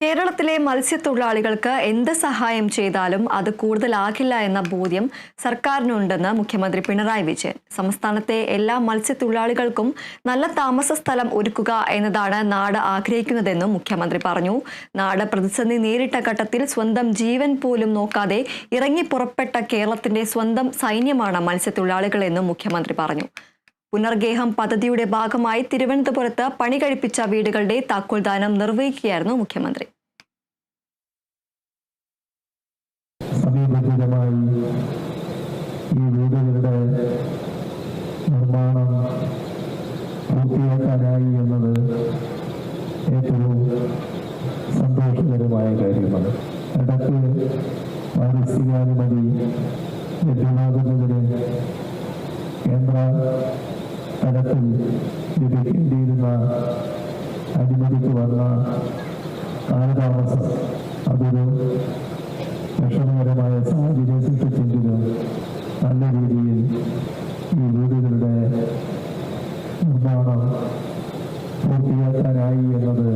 കേരളത്തിലെ മത്സ്യത്തൊഴിലാളികൾക്ക് എന്ത് സഹായം ചെയ്താലും അത് കൂടുതലാകില്ല എന്ന ബോധ്യം സർക്കാരിനുണ്ടെന്ന് മുഖ്യമന്ത്രി പിണറായി വിജയൻ. സംസ്ഥാനത്തെ എല്ലാ മത്സ്യത്തൊഴിലാളികൾക്കും നല്ല താമസ സ്ഥലം ഒരുക്കുക എന്നതാണ് നാട് ആഗ്രഹിക്കുന്നതെന്നും മുഖ്യമന്ത്രി പറഞ്ഞു. നാട് പ്രതിസന്ധി നേരിട്ട ഘട്ടത്തിൽ സ്വന്തം ജീവൻ പോലും നോക്കാതെ ഇറങ്ങി പുറപ്പെട്ട കേരളത്തിന്റെ സ്വന്തം സൈന്യമാണ് മത്സ്യത്തൊഴിലാളികളെന്നും മുഖ്യമന്ത്രി പറഞ്ഞു. പുനർഗേഹം പദ്ധതിയുടെ ഭാഗമായി തിരുവനന്തപുരത്ത് പണി കഴിപ്പിച്ച വീടുകളുടെ താക്കോൽദാനം നിർവഹിക്കുകയായിരുന്നു മുഖ്യമന്ത്രി. സമീപസ്ഥിതമായി ഈ വീടുകളുടെ നിർമ്മാണം പൂർത്തിയാക്കാനായി എന്നത് ഏറ്റവും സന്തോഷകരമായ കാര്യമാണ്. ഇടയ്ക്ക് പാരിസ്ഥിതികാനുമതി ലഭ്യമാകുന്നതിന് കേന്ദ്ര തലത്തിൽ ലഭിക്കേണ്ടിയിരുന്ന അനുമതിക്ക് വന്ന കാലതാമസം അതൊരു വിഷമകരമായ സാഹചര്യം സൃഷ്ടിച്ചെങ്കിലും നല്ല രീതിയിൽ ഈ വീടുകളുടെ നിർമ്മാണം പൂർത്തിയാക്കാനായി എന്നത്